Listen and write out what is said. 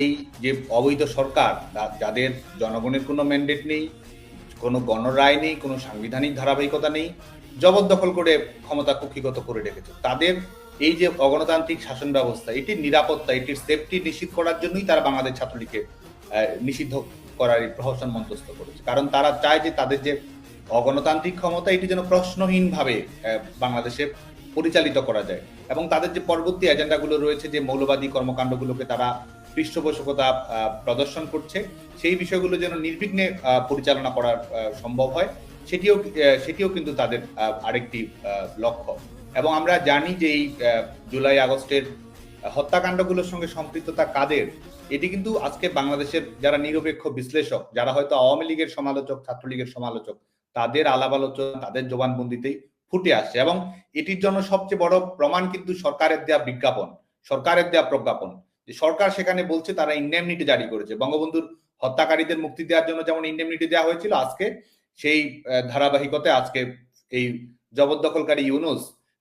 এই যে অবৈধ সরকার যাদের জনগণের কোনো ম্যান্ডেট নেই, কোনো গণরায় নেই, কোনো সাংবিধানিক ধারাবাহিকতা নেই, জবরদখল করে ক্ষমতা কুক্ষিগত করে রেখেছে। তাদের এই যে অগণতান্ত্রিক শাসন ব্যবস্থা, এটির নিরাপত্তা, এটির সেফটি নিশ্চিত করার জন্যই তারা বাংলাদেশ ছাত্রলীগকে নিষিদ্ধ করার এই প্রহসন মন্তস্থ করেছে। কারণ তারা চায় যে তাদের যে অগণতান্ত্রিক ক্ষমতা, এটি যেন প্রশ্নহীনভাবে বাংলাদেশে পরিচালিত করা যায়। এবং তাদের যে পরবর্তী এজেন্ডাগুলো রয়েছে, যে মৌলবাদী কর্মকাণ্ডগুলোকে তারা পৃষ্ঠপোষকতা প্রদর্শন করছে। সেই বিষয়গুলো যেন নির্বিঘ্নে পরিচালনা করা সম্ভব হয়, সেটিও সেটিও কিন্তু তাদের আরেকটি লক্ষ্য। এবং আমরা জানি যে এই জুলাই আগস্টের হত্যাকাণ্ডগুলোর সঙ্গে সম্পৃক্ততা কাদের, এটি কিন্তু আজকে বাংলাদেশের যারা নিরপেক্ষ বিশ্লেষক, যারা হয়তো আওয়ামী লীগের সমালোচক, ছাত্রলীগের সমালোচক, তাদের আলাপ আলোচনা তাদের জবানবন্দিতেই ফুটে আসছে। এবং এটির জন্য সবচেয়ে বড় প্রমাণ কিন্তু সরকারের দেয়া বিজ্ঞাপন, সরকারের দেয়া প্রজ্ঞাপন। যে সরকার সেখানে বলছে তারা ইন্ডেমনিটি জারি করেছে। বঙ্গবন্ধুর হত্যাকারীদের মুক্তি দেওয়ার জন্য যেমন ইন্ডেমনিটি দেওয়া হয়েছিল, আজকে সেই ধারাবাহিকতায় আজকে এই জবরদখলকারী ইউনুস